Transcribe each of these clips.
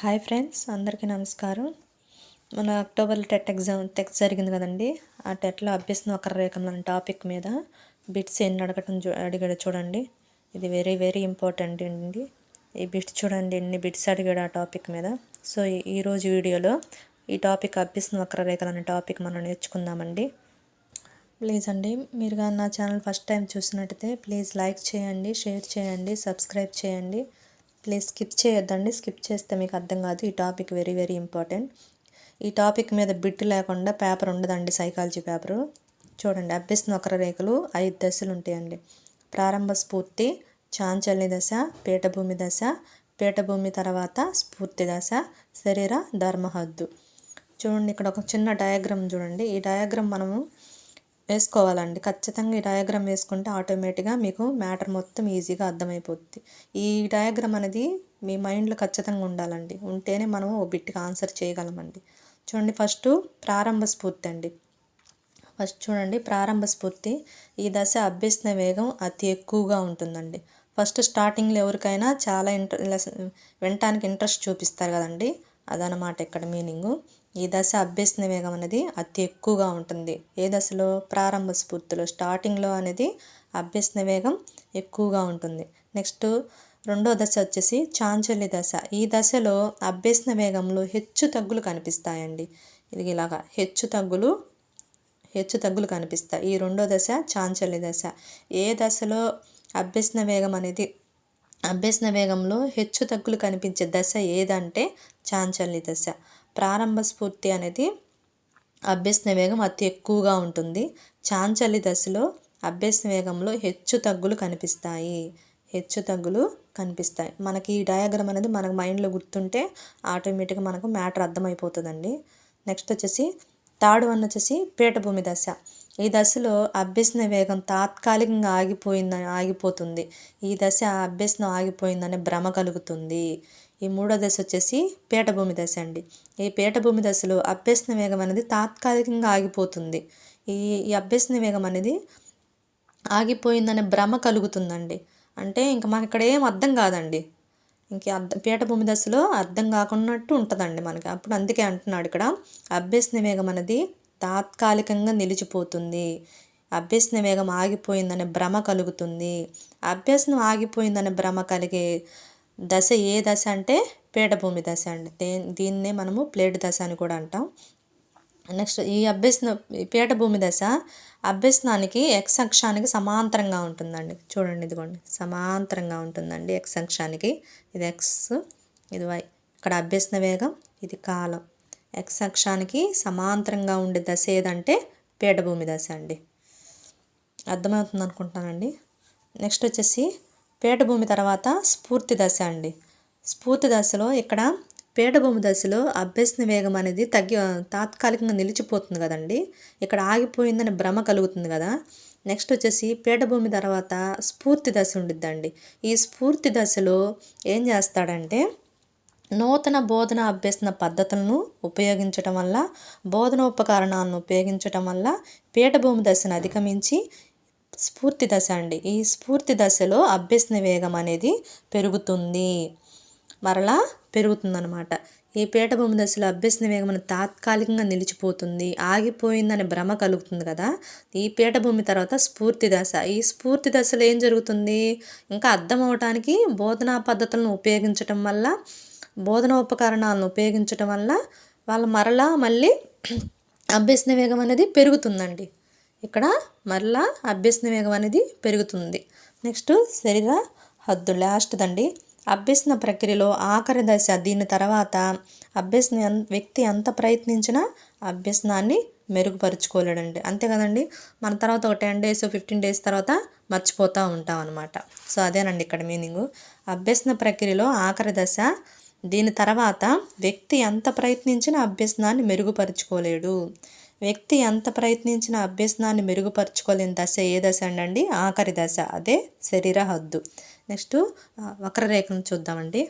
Hi friends అందరికీ నమస్కారం. మన అక్టోబర్ టెట్ ఎగ్జామ్ టెక్స్ట్ జరిగింది కదండి. ఆ టెట్లో అభ్యసన ఒకరి రేఖం అనే టాపిక్ మీద బిట్స్ ఎన్ని అడగటం అడిగాడు చూడండి. ఇది వెరీ వెరీ ఇంపార్టెంట్ అండి. ఈ బిట్స్ చూడండి ఎన్ని బిట్స్ అడిగాడు ఆ టాపిక్ మీద. సో ఈ- ఈరోజు వీడియోలో ఈ టాపిక్ అభ్యసన వక్రరేఖలు అనే టాపిక్ మనం నేర్చుకుందామండి. ప్లీజ్ అండి మీరు నా ఛానల్ ఫస్ట్ టైం చూసినట్టయితే ప్లీజ్ లైక్ చేయండి షేర్ చేయండి సబ్స్క్రైబ్ చేయండి. ప్లీజ్ స్కిప్ చేయొద్దండి. స్కిప్ చేస్తే మీకు అర్థం కాదు. ఈ టాపిక్ వెరీ వెరీ ఇంపార్టెంట్. ఈ టాపిక్ మీద బిట్ లేకుండా పేపర్ ఉండదండి సైకాలజీ పేపరు. చూడండి అభ్యస్ నొకర రేఖలు ఐదు దశలు ఉంటాయండి. ప్రారంభ స్ఫూర్తి చాంచల్య దశ పీఠభూమి దశ పీఠభూమి తర్వాత స్ఫూర్తి దశ శరీర ధర్మహద్దు చూడండి ఇక్కడ ఒక చిన్న డయాగ్రామ్ చూడండి. ఈ డయాగ్రామ్ మనము వేసుకోవాలండి. ఖచ్చితంగా ఈ డయాగ్రామ్ వేసుకుంటే ఆటోమేటిక్గా మీకు మ్యాటర్ మొత్తం ఈజీగా అర్థమైపోద్ది. ఈ డయాగ్రామ్ అనేది మీ మైండ్లో ఖచ్చితంగా ఉండాలండి. ఉంటేనే మనం ఓ ఆన్సర్ చేయగలమండి. చూడండి ఫస్ట్ ప్రారంభ స్ఫూర్తి అండి. ఫస్ట్ చూడండి ప్రారంభ స్ఫూర్తి. ఈ దశ అభ్యసన వేగం అతి ఎక్కువగా ఉంటుందండి. ఫస్ట్ స్టార్టింగ్లో ఎవరికైనా చాలా ఇంట్ర వినటానికి ఇంట్రెస్ట్ చూపిస్తారు కదండి. అదనమాట ఇక్కడ మీనింగు. ఈ దశ అభ్యసన వేగం అనేది అతి ఎక్కువగా ఉంటుంది. ఏ దశలో? ప్రారంభ స్ఫూర్తిలో. స్టార్టింగ్లో అనేది అభ్యసన వేగం ఎక్కువగా ఉంటుంది. నెక్స్ట్ రెండో దశ వచ్చేసి చాంచల్య దశ. ఈ దశలో అభ్యసన వేగంలో హెచ్చు తగ్గులు కనిపిస్తాయండి. ఇది ఇలాగా హెచ్చు తగ్గులు హెచ్చు తగ్గులు కనిపిస్తాయి. ఈ రెండో దశ చాంచల్య దశ. ఏ దశలో అభ్యసన వేగం అనేది అభ్యసన వేగంలో హెచ్చు తగ్గులు కనిపించే దశ ఏదంటే చాంచల్య దశ. ప్రారంభ స్ఫూర్తి అనేది అభ్యసన వేగం అతి ఎక్కువగా ఉంటుంది. చాంచల్య దశలో అభ్యసన వేగంలో హెచ్చు తగ్గులు కనిపిస్తాయి. హెచ్చు తగ్గులు కనిపిస్తాయి. మనకి ఈ డయాగ్రామ్ అనేది మనకు మైండ్లో గుర్తుంటే ఆటోమేటిక్గా మనకు మ్యాటర్ అర్థమైపోతుందండి. నెక్స్ట్ వచ్చేసి థర్డ్ వన్ వచ్చేసి పీఠభూమి దశ. ఈ దశలో అభ్యసన వేగం తాత్కాలికంగా ఆగిపోయిందని ఆగిపోతుంది. ఈ దశ అభ్యసనం ఆగిపోయిందనే భ్రమ కలుగుతుంది. ఈ మూడో దశ వచ్చేసి పీఠభూమి దశ అండి. ఈ పీఠభూమి దశలో అభ్యసన వేగం అనేది తాత్కాలికంగా ఆగిపోతుంది. ఈ ఈ అభ్యసన వేగం అనేది ఆగిపోయిందనే భ్రమ కలుగుతుందండి. అంటే ఇంకా మనకి ఇక్కడ ఏం అర్థం కాదండి. ఇంక అర్థం పీఠభూమి దశలో అర్థం కాకున్నట్టు ఉంటుందండి మనకి. అప్పుడు అందుకే అంటున్నాడు ఇక్కడ అభ్యసన వేగం అనేది తాత్కాలికంగా నిలిచిపోతుంది. అభ్యసన వేగం ఆగిపోయిందనే భ్రమ కలుగుతుంది. అభ్యసనం ఆగిపోయిందనే భ్రమ కలిగే దశ ఏ దశ అంటే పీఠభూమి దశ అండి. దీన్నే మనము ప్లేట్ దశ అని కూడా అంటాం. నెక్స్ట్ ఈ అభ్యసన ఈ పీఠభూమి దశ అభ్యసనానికి ఎక్స్ అక్షానికి సమాంతరంగా ఉంటుందండి. చూడండి ఇదిగోండి. సమాంతరంగా ఉంటుందండి ఎక్స్ అక్షానికి. ఇది ఎక్స్ ఇది వై ఇక్కడ అభ్యసన వేగం ఇది కాలం. ఎక్స్ అక్షానికి సమాంతరంగా ఉండే దశ ఏదంటే పీఠభూమి దశ అండి. అర్థమవుతుంది అనుకుంటానండి నెక్స్ట్ వచ్చేసి పీఠభూమి తర్వాత స్ఫూర్తి దశ అండి. స్ఫూర్తి దశలో ఇక్కడ పీఠభూమి దశలో అభ్యసన వేగం అనేది తగ్గి తాత్కాలికంగా నిలిచిపోతుంది కదండి. ఇక్కడ ఆగిపోయిందని భ్రమ కలుగుతుంది కదా. నెక్స్ట్ వచ్చేసి పీఠభూమి తర్వాత స్ఫూర్తి దశ ఉండిద్దండి. ఈ స్ఫూర్తి దశలో ఏం చేస్తాడంటే నూతన బోధన అభ్యసన పద్ధతులను ఉపయోగించటం వల్ల బోధన ఉపకరణాలను ఉపయోగించటం వల్ల పీఠభూమి దశను అధిగమించి స్ఫూర్తి దశ అండి. ఈ స్ఫూర్తి దశలో అభ్యసన వేగం అనేది పెరుగుతుంది. మరలా పెరుగుతుందన్నమాట. ఈ పీఠభూమి దశలో అభ్యసన వేగం తాత్కాలికంగా నిలిచిపోతుంది. ఆగిపోయిందని భ్రమ కలుగుతుంది కదా. ఈ పీఠభూమి తర్వాత స్ఫూర్తి దశ. ఈ స్ఫూర్తి దశలో ఏం జరుగుతుంది? ఇంకా అర్థం అవటానికి బోధనా పద్ధతులను ఉపయోగించటం వల్ల బోధన ఉపకరణాలను ఉపయోగించటం వల్ల వాళ్ళ మరలా మళ్ళీ అభ్యసన వేగం అనేది పెరుగుతుందండి. ఇక్కడ మరలా అభ్యసన వేగం అనేది పెరుగుతుంది. నెక్స్ట్ శరీర హద్దు లాస్ట్ దండి. అభ్యసన ప్రక్రియలో ఆఖరి దశ దీని తర్వాత అభ్యసన వ్యక్తి ఎంత ప్రయత్నించినా అభ్యసనాన్ని మెరుగుపరుచుకోలేడండి. అంతే కదండి? మన తర్వాత ఒక టెన్ డేస్ ఫిఫ్టీన్ డేస్ తర్వాత మర్చిపోతూ ఉంటాం అనమాట సో అదేనండి ఇక్కడ మీనింగు. అభ్యసన ప్రక్రియలో ఆఖరి దశ దీని తర్వాత వ్యక్తి ఎంత ప్రయత్నించినా అభ్యసనాన్ని మెరుగుపరుచుకోలేడు. వ్యక్తి ఎంత ప్రయత్నించిన అభ్యసనాన్ని మెరుగుపరుచుకోలేని దశ ఏ దశ అండి ఆఖరి దశ. అదే శరీర హద్దు. నెక్స్ట్ వక్రరేఖను చూద్దామండి.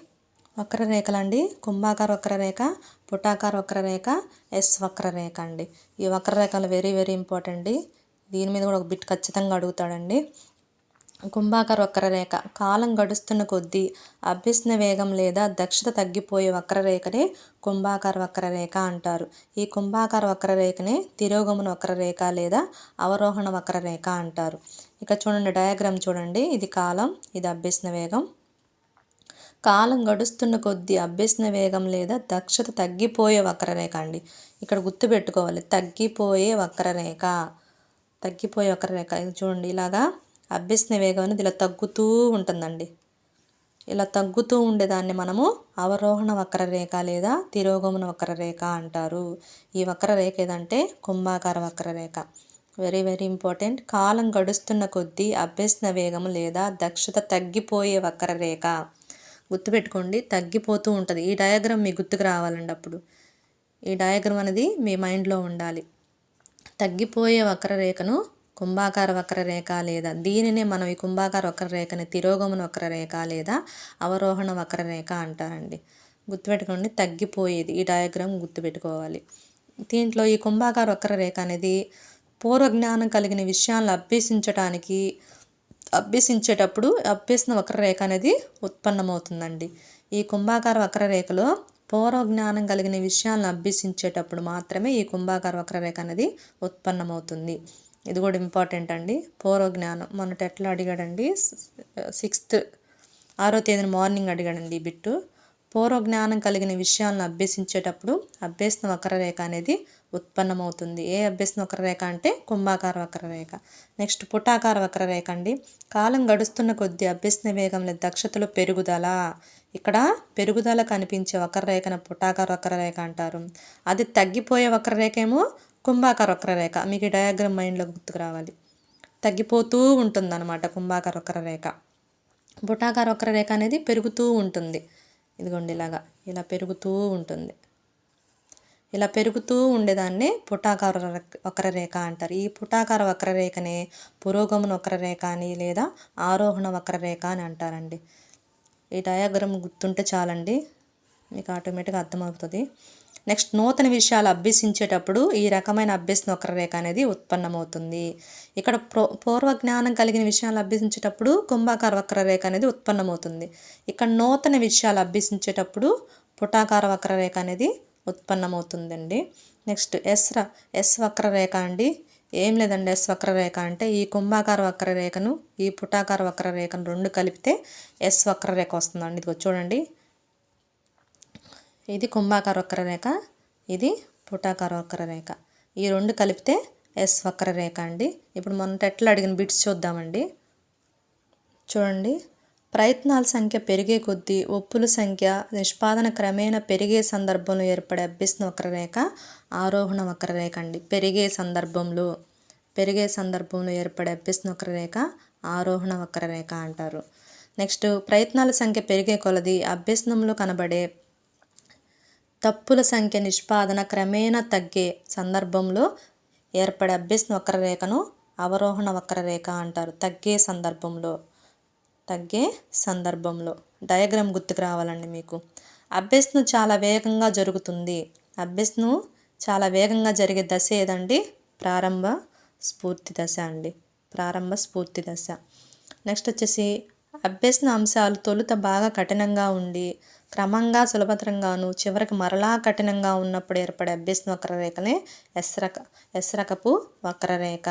వక్రరేఖలు అండి కుంభాకార వక్రరేఖ పుటాకార వక్రరేఖ ఎస్ వక్రరేఖ అండి. ఈ వక్రరేఖలు వెరీ వెరీ ఇంపార్టెంట్ అండి. దీని మీద కూడా ఒక బిట్ ఖచ్చితంగా అడుగుతాడండి. కుంభాకార వక్రరేఖ. కాలం గడుస్తున్న కొద్దీ అభ్యసన వేగం లేదా దక్షత తగ్గిపోయే వక్రరేఖనే కుంభాకార వక్రరేఖ అంటారు. ఈ కుంభాకార వక్రరేఖనే తిరోగమన వక్రరేఖ లేదా అవరోహణ వక్రరేఖ అంటారు. ఇక చూడండి డయాగ్రామ్ చూడండి. ఇది కాలం ఇది అభ్యసన వేగం. కాలం గడుస్తున్న కొద్దీ అభ్యసన వేగం లేదా దక్షత తగ్గిపోయే వక్రరేఖ అండి. ఇక్కడ గుర్తుపెట్టుకోవాలి తగ్గిపోయే వక్రరేఖ. తగ్గిపోయే వక్రరేఖ. ఇది చూడండి ఇలాగా అభ్యసన వేగం అనేది ఇలా తగ్గుతూ ఉంటుందండి. ఇలా తగ్గుతూ ఉండేదాన్ని మనము అవరోహణ వక్రరేఖ లేదా తిరోగమన వక్రరేఖ అంటారు. ఈ వక్రరేఖ ఏదంటే కుంభాకార వక్రరేఖ. వెరీ వెరీ ఇంపార్టెంట్ కాలం గడుస్తున్న కొద్దీ అభ్యసన వేగం లేదా దక్షత తగ్గిపోయే వక్రరేఖ. గుర్తుపెట్టుకోండి తగ్గిపోతూ ఉంటుంది. ఈ డయాగ్రామ్ మీ గుర్తుకు రావాలండి అప్పుడు. ఈ డయాగ్రామ్ అనేది మీ మైండ్లో ఉండాలి. తగ్గిపోయే వక్రరేఖను కుంభాకార వక్రరేఖ లేదా దీనినే మనం ఈ కుంభాకార వక్రరేఖని తిరోగమన వక్రరేఖ లేదా అవరోహణ వక్రరేఖ అంటారండి. గుర్తుపెట్టుకోండి తగ్గిపోయేది. ఈ డయాగ్రామ్ గుర్తుపెట్టుకోవాలి. దీంట్లో ఈ కుంభాకార వక్రరేఖ అనేది పూర్వజ్ఞానం కలిగిన విషయాలను అభ్యసించటానికి అభ్యసించేటప్పుడు అభ్యసన వక్రరేఖ అనేది ఉత్పన్నమవుతుందండి. ఈ కుంభాకార వక్రరేఖలో పూర్వజ్ఞానం కలిగిన విషయాలను అభ్యసించేటప్పుడు మాత్రమే ఈ కుంభాకార వక్రరేఖ అనేది ఉత్పన్నమవుతుంది. ఇది కూడా ఇంపార్టెంట్ అండి. పూర్వ జ్ఞానం. మొన్నటి ఎట్లా అడిగాడండి? సిక్స్త్ ఆరో తేదీన మార్నింగ్ అడిగాడండి ఈ బిట్టు. పూర్వజ్ఞానం కలిగిన విషయాలను అభ్యసించేటప్పుడు అభ్యసన వక్రరేఖ అనేది ఉత్పన్నమవుతుంది. ఏ అభ్యసన వక్రరేఖ అంటే కుంభాకార వక్రరేఖ. నెక్స్ట్ పుటాకార వక్రరేఖ అండి. కాలం గడుస్తున్న కొద్దీ అభ్యసన వేగంలో దక్షతలో పెరుగుదల. ఇక్కడ పెరుగుదల కనిపించే వక్రరేఖను పుటాకార వక్రరేఖ అంటారు. అది తగ్గిపోయే వక్రరేఖ ఏమో కుంభాకార వక్రరేఖ మీకు ఈ డయాగ్రామ్ మైండ్లో గుర్తుకు రావాలి. తగ్గిపోతూ ఉంటుందన్నమాట కుంభాకార వక్రరేఖ పుటాకార వక్రరేఖ అనేది పెరుగుతూ ఉంటుంది. ఇదిగోండి ఇలాగా. ఇలా పెరుగుతూ ఉంటుంది. ఇలా పెరుగుతూ ఉండేదాన్ని పుటాకార వక్రరేఖ అంటారు. ఈ పుటాకార వక్రరేఖనే పురోగమన వక్రరేఖ అని లేదా ఆరోహణ వక్రరేఖ అని అంటారండి. ఈ డయాగ్రామ్ గుర్తుంటే చాలండి. మీకు ఆటోమేటిక్గా అర్థమవుతుంది. నెక్స్ట్ నూతన విషయాలు అభ్యసించేటప్పుడు ఈ రకమైన అభ్యసన వక్రరేఖ అనేది ఉత్పన్నమవుతుంది. ఇక్కడ ప్రో పూర్వ జ్ఞానం కలిగిన విషయాలు అభ్యసించేటప్పుడు కుంభాకార వక్రరేఖ అనేది ఉత్పన్నమవుతుంది. ఇక్కడ నూతన విషయాలు అభ్యసించేటప్పుడు పుటాకార వక్రరేఖ అనేది ఉత్పన్నమవుతుందండి. నెక్స్ట్ ఎస్ ఎస్ వక్రరేఖ అండి. ఏం లేదండి ఎస్ వక్రరేఖ అంటే ఈ కుంభాకార వక్రరేఖను ఈ పుటాకార వక్రరేఖను రెండు కలిపితే ఎస్ వక్రరేఖ వస్తుందండి. ఇది చూడండి. ఇది కుంభాకార వక్రరేఖ ఇది పుటాకార వక్రరేఖ ఈ రెండు కలిపితే ఎస్ వక్రరేఖ అండి. ఇప్పుడు మనం ఎట్లా అడిగిన బిట్స్ చూద్దామండి. చూడండి. ప్రయత్నాల సంఖ్య పెరిగే కొద్దీ ఒప్పుల సంఖ్య నిష్పాదన క్రమేణా పెరిగే సందర్భంలో ఏర్పడే అభ్యసన వక్రరేఖ ఆరోహణ వక్రరేఖ అండి. పెరిగే సందర్భంలో పెరిగే సందర్భంలో ఏర్పడే అభ్యసన వక్రరేఖ ఆరోహణ వక్రరేఖ అంటారు. నెక్స్ట్ ప్రయత్నాల సంఖ్య పెరిగే కొలది అభ్యసనంలో కనబడే తప్పుల సంఖ్య నిష్పాదన క్రమేణా తగ్గే సందర్భంలో ఏర్పడే అభ్యసన వక్రరేఖను అవరోహణ వక్రరేఖ అంటారు. తగ్గే సందర్భంలో తగ్గే సందర్భంలో. డయాగ్రామ్ గుర్తుకు రావాలండి మీకు. అభ్యసనం చాలా వేగంగా జరుగుతుంది. అభ్యసనం చాలా వేగంగా జరిగే దశ ఏదండి? ప్రారంభ స్ఫూర్తి దశ అండి. ప్రారంభ స్ఫూర్తి దశ. నెక్స్ట్ వచ్చేసి అభ్యసన అంశాలు తొలుత బాగా కఠినంగా ఉండి క్రమంగా సులభతరంగాను చివరికి మరలా కఠినంగా ఉన్నప్పుడు ఏర్పడే అభ్యసన వక్రరేఖనే ఎస్రక ఎస్రకపు వక్రరేఖ.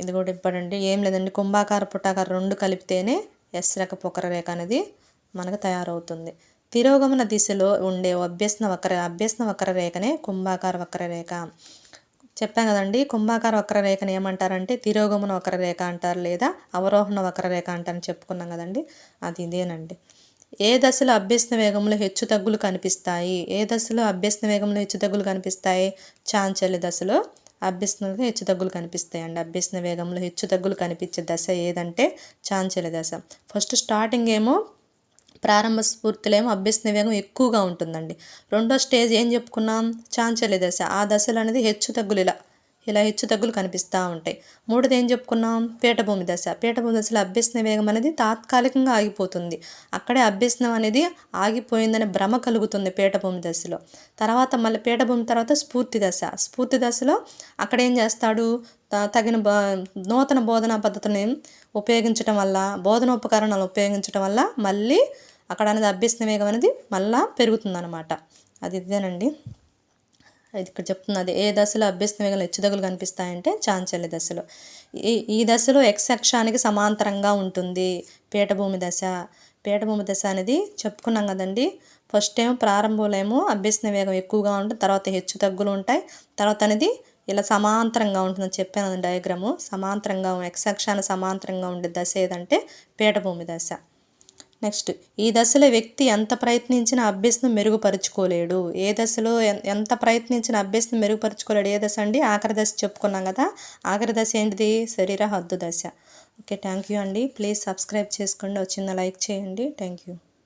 ఇది కూడా ఇవ్వడండి ఏం లేదండి. కుంభాకార పుటాకార రెండు కలిపితేనే ఎస్రకపు వక్రరేఖ అనేది మనకు తయారవుతుంది. తిరోగమన దిశలో ఉండే అభ్యసన వక్ర అభ్యసన వక్రరేఖనే కుంభాకార వక్రరేఖ. చెప్పాం కదండి. కుంభాకార వక్రరేఖను ఏమంటారంటే తిరోగమన వక్రరేఖ అంటారు లేదా అవరోహణ వక్రరేఖ అంటారని చెప్పుకున్నాం కదండి. అది ఇదేనండి. ఏ దశలో అభ్యసన వేగంలో హెచ్చు తగ్గులు కనిపిస్తాయి? ఏ దశలో అభ్యసన వేగంలో హెచ్చు తగ్గులు కనిపిస్తాయి? చాంచల్య దశలో అభ్యసనంలో హెచ్చు తగ్గులు కనిపిస్తాయండి. అభ్యసన వేగంలో హెచ్చు తగ్గులు కనిపించే దశ ఏదంటే చాంచల్య దశ. ఫస్ట్ స్టార్టింగ్ ఏమో ప్రారంభ స్ఫూర్తిలో ఏమో అభ్యసన వేగం ఎక్కువగా ఉంటుందండి. రెండో స్టేజ్ ఏం చెప్పుకున్నాం? చాంచల్య దశ. ఆ దశలు అనేది హెచ్చు తగ్గులు ఇలా ఇలా హెచ్చు తగ్గులు కనిపిస్తూ ఉంటాయి. మూడోది ఏం చెప్పుకున్నాం? పీఠభూమి దశ. పీఠభూమి దశలో అభ్యసన వేగం అనేది తాత్కాలికంగా ఆగిపోతుంది. అక్కడే అభ్యసనం అనేది ఆగిపోయిందనే భ్రమ కలుగుతుంది పీఠభూమి దశలో. తర్వాత మళ్ళీ పీఠభూమి తర్వాత స్ఫూర్తి దశ. స్ఫూర్తి దశలో అక్కడ ఏం చేస్తాడు? తగిన నూతన బోధనా పద్ధతిని ఉపయోగించటం వల్ల బోధన ఉపకరణాలు ఉపయోగించటం వల్ల మళ్ళీ అక్కడ అనేది అభ్యసన వేగం అనేది మళ్ళా పెరుగుతుందన్నమాట. అది ఇదేనండి. ఇక్కడ చెప్తున్నది ఏ దశలో అభ్యసన వేగంలో కనిపిస్తాయంటే చాంచల్య దశలో. ఈ ఈ దశలో ఎక్స్ అక్షానికి సమాంతరంగా ఉంటుంది పీఠభూమి దశ. పీఠభూమి దశ అనేది చెప్పుకున్నాం కదండి ఫస్ట్ ఏమో ప్రారంభంలో ఏమో అభ్యసన వేగం ఎక్కువగా ఉంటుంది తర్వాత హెచ్చు తగ్గులు ఉంటాయి తర్వాత అనేది ఇలా సమాంతరంగా ఉంటుందని చెప్పాను డయాగ్రాము సమాంతరంగా ఎక్స్ అక్షానికి సమాంతరంగా ఉండే దశ ఏదంటే పీఠభూమి దశ. నెక్స్ట్ ఈ దశలో వ్యక్తి ఎంత ప్రయత్నించినా అభ్యసనం మెరుగుపరుచుకోలేడు. ఏ దశలో ఎంత ప్రయత్నించిన అభ్యసనం మెరుగుపరుచుకోలేడు. ఏ దశ అండి? ఆఖరి దశ చెప్పుకున్నాం కదా. ఆఖరి దశ ఏంటిది? శరీర హద్దు దశ. ఓకే థ్యాంక్ యూ అండి. ప్లీజ్ సబ్స్క్రైబ్ చేసుకోండి. వచ్చిందా లైక్ చేయండి. Thank you.